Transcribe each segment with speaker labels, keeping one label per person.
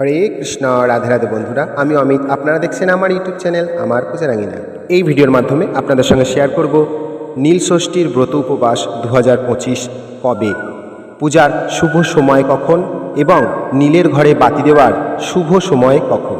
Speaker 1: হরে কৃষ্ণ, রাধে রাধে বন্ধুরা। আমি অমিত। আপনারা দেখছেন আমার ইউটিউব চ্যানেল আমার পূজারাঙ্গিনা এই ভিডিওর মাধ্যমে আপনাদের সঙ্গে শেয়ার করব নীল ষষ্ঠীর ব্রত উপবাস দু হাজার পঁচিশ কবে পূজার শুভ সময় কখন এবং নীলের ঘরে বাতি দেওয়ার শুভ সময় কখন?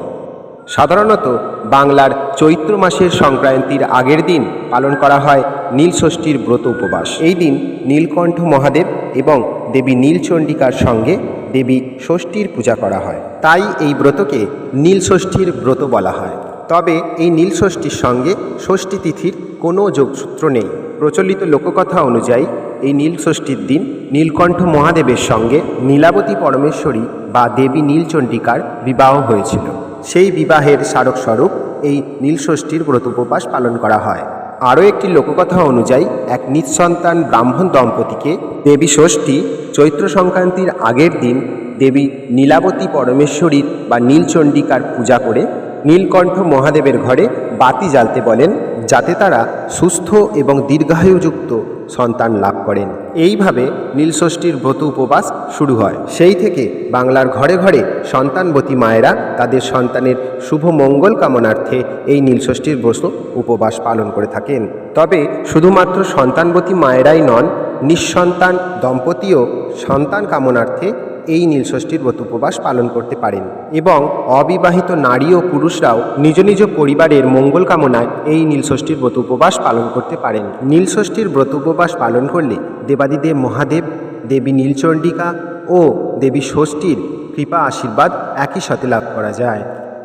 Speaker 1: সাধারণত বাংলার চৈত্র মাসের সংক্রান্তির আগের দিন পালন করা হয় নীল ষষ্ঠীর ব্রত উপবাস। এই দিন নীলকণ্ঠ মহাদেব এবং দেবী নীলচণ্ডিকার সঙ্গে দেবী ষষ্ঠীর পূজা করা হয়। তাই এই ব্রতকে নীলষষ্ঠীর ব্রত বলা হয়। তবে এই নীলষষ্ঠীর সঙ্গে ষষ্ঠী তিথির কোনো যোগসূত্র নেই। প্রচলিত লোককথা অনুযায়ী এই নীলষষ্ঠীর দিন নীলকণ্ঠ মহাদেবের সঙ্গে নীলাবতী পরমেশ্বরী বা দেবী নীলচণ্ডিকার বিবাহ হয়েছিল। সেই বিবাহের স্মারকস্বরূপ এই নীলষষ্ঠীর ব্রত উপবাস পালন করা হয়। আরও একটি লোককথা অনুযায়ী, এক নিঃসন্তান ব্রাহ্মণ দম্পতিকে দেবী ষষ্ঠী চৈত্র সংক্রান্তির আগের দিন দেবী নীলাবতী পরমেশ্বরীর বা নীলচণ্ডিকার পূজা করে নীলকণ্ঠ মহাদেবের ঘরে বাতি জ্বালতে বলেন, যাতে তারা সুস্থ এবং দীর্ঘায়ুযুক্ত সন্তান লাভ করেন। এইভাবে নীলষষ্ঠীর ব্রত উপবাস শুরু হয়। সেই থেকে বাংলার ঘরে ঘরে সন্তানবতী মায়েরা তাদের সন্তানের শুভ মঙ্গল কামনার্থে এই নীলষষ্ঠীর ব্রত উপবাস পালন করে থাকেন। তবে শুধুমাত্র সন্তানবতী মায়েরাই নন, নিঃসন্তান দম্পতিও সন্তান কামনার্থে এই নীলষষ্ঠীর ব্রত উপবাস পালন করতে পারেন এবং অবিবাহিত নারী ও পুরুষরাও নিজ নিজ পরিবারের মঙ্গল কামনায় এই নীলষষ্ঠীর ব্রত উপবাস পালন করতে পারেন। নীলষষ্ঠীর ব্রত উপবাস পালন করলে দেবাদিদেব মহাদেব, দেবী নীলচণ্ডিকা ও দেবী ষষ্ঠীর কৃপা আশীর্বাদ একই সাথে লাভ করা যায়।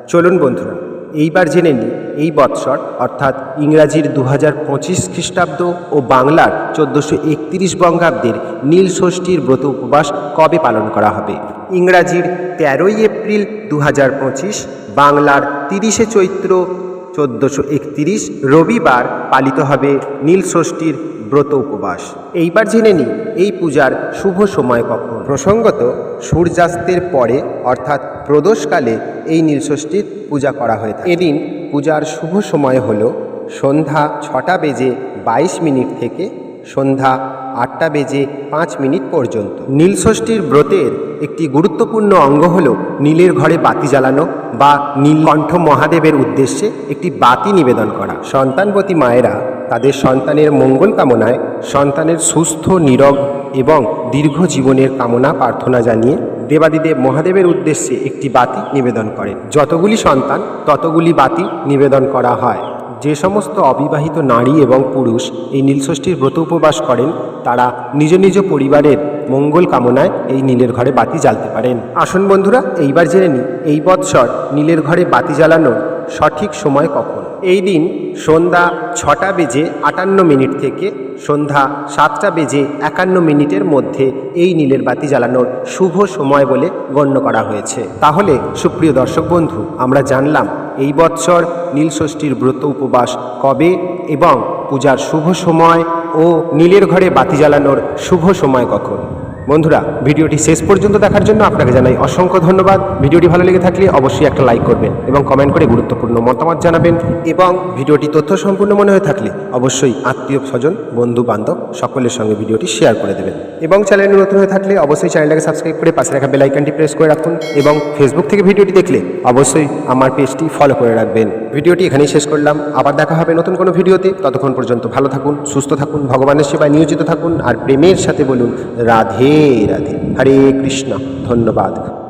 Speaker 1: চলুন বন্ধুরা এইবার জেনে নিই, এই বৎসর, অর্থাৎ ইংরাজির দু হাজার পঁচিশ খ্রিস্টাব্দ ও বাংলার চোদ্দোশো একত্রিশ বঙ্গাব্দের নীল ষষ্ঠীর ব্রত উপবাস কবে পালন করা হবে? ইংরাজির তেরোই এপ্রিল দু হাজার পঁচিশ, বাংলার তিরিশে চৈত্র চোদ্দোশো একত্রিশ রবিবার পালিত হবে নীলষষ্ঠীর ব্রত উপবাস। এইবার জেনে নিই, এই পূজার শুভ সময় কখন? প্রসঙ্গত, সূর্যাস্তের পরে, অর্থাৎ প্রদোষকালে, এই নীলষষ্ঠীর পূজা করা হয়ে থাকে। এদিন পূজার শুভ সময় হল সন্ধ্যা ছটা বেজে বাইশ মিনিট থেকে সন্ধ্যা আটটা বেজে পাঁচ মিনিট পর্যন্ত। নীলষষ্ঠীর ব্রতের একটি গুরুত্বপূর্ণ অঙ্গ হল নীলের ঘরে বাতি জ্বালানো বা নীলকণ্ঠ মহাদেবের উদ্দেশ্যে একটি বাতি নিবেদন করা। সন্তানবতী মায়েরা তাদের সন্তানের মঙ্গল কামনায় সন্তানের সুস্থ, নীরব এবং দীর্ঘ জীবনের কামনা প্রার্থনা জানিয়ে দেবাদিদেব মহাদেবের উদ্দেশ্যে একটি বাতি নিবেদন করেন। যতগুলি সন্তান, ততগুলি বাতি নিবেদন করা হয়। যে সমস্ত অবিবাহিত নারী এবং পুরুষ এই নীলষষ্ঠীর ব্রত উপবাস করেন, তারা নিজ নিজ পরিবারের মঙ্গল কামনায় এই নীলের ঘরে বাতি জ্বালতে পারেন। আসুন বন্ধুরা, এইবার জেনে নিই, এই বৎসর নীলের ঘরে বাতি জ্বালানোর সঠিক সময় কখন? এই দিন সন্ধ্যা ছটা বেজে আটান্ন মিনিট থেকে সন্ধ্যা সাতটা বেজে একান্ন মিনিটের মধ্যে এই নীলের বাতি জ্বালানোর শুভ সময় বলে গণ্য করা হয়েছে। তাহলে সুপ্রিয় দর্শক বন্ধু, আমরা জানলাম এই বৎসর নীলষষ্ঠীর ব্রত উপবাস কবে এবং পূজার শুভ সময় ও নীলের ঘরে বাতি জ্বালানোর শুভ সময় কখন? বন্ধুরা, ভিডিওটি শেষ পর্যন্ত দেখার জন্য আপনাকে জানাই অসংখ্য ধন্যবাদ। ভিডিওটি ভালো লেগে থাকলে অবশ্যই একটা লাইক করবেন এবং কমেন্ট করে গুরুত্বপূর্ণ মতামত জানাবেন এবং ভিডিওটি তথ্য সম্পূর্ণ মনে হয়ে থাকলে অবশ্যই আত্মীয় স্বজন, বন্ধু বান্ধব সকলের সঙ্গে ভিডিওটি শেয়ার করে দেবেন এবং চ্যানেলে নতুন হয়ে থাকলে অবশ্যই চ্যানেলটাকে সাবস্ক্রাইব করে পাশে রাখা বেলাইকনটি প্রেস করে রাখুন এবং ফেসবুক থেকে ভিডিওটি দেখলে অবশ্যই আমার পেজটি ফলো করে রাখবেন। ভিডিওটি এখানেই শেষ করলাম। আবার দেখা হবে নতুন কোনো ভিডিওতে। ততক্ষণ পর্যন্ত ভালো থাকুন, সুস্থ থাকুন, ভগবানের সেবায় নিয়োজিত থাকুন, আর প্রেমের সাথে বলুন, রাধে রাধে হরে কৃষ্ণ ধন্যবাদ।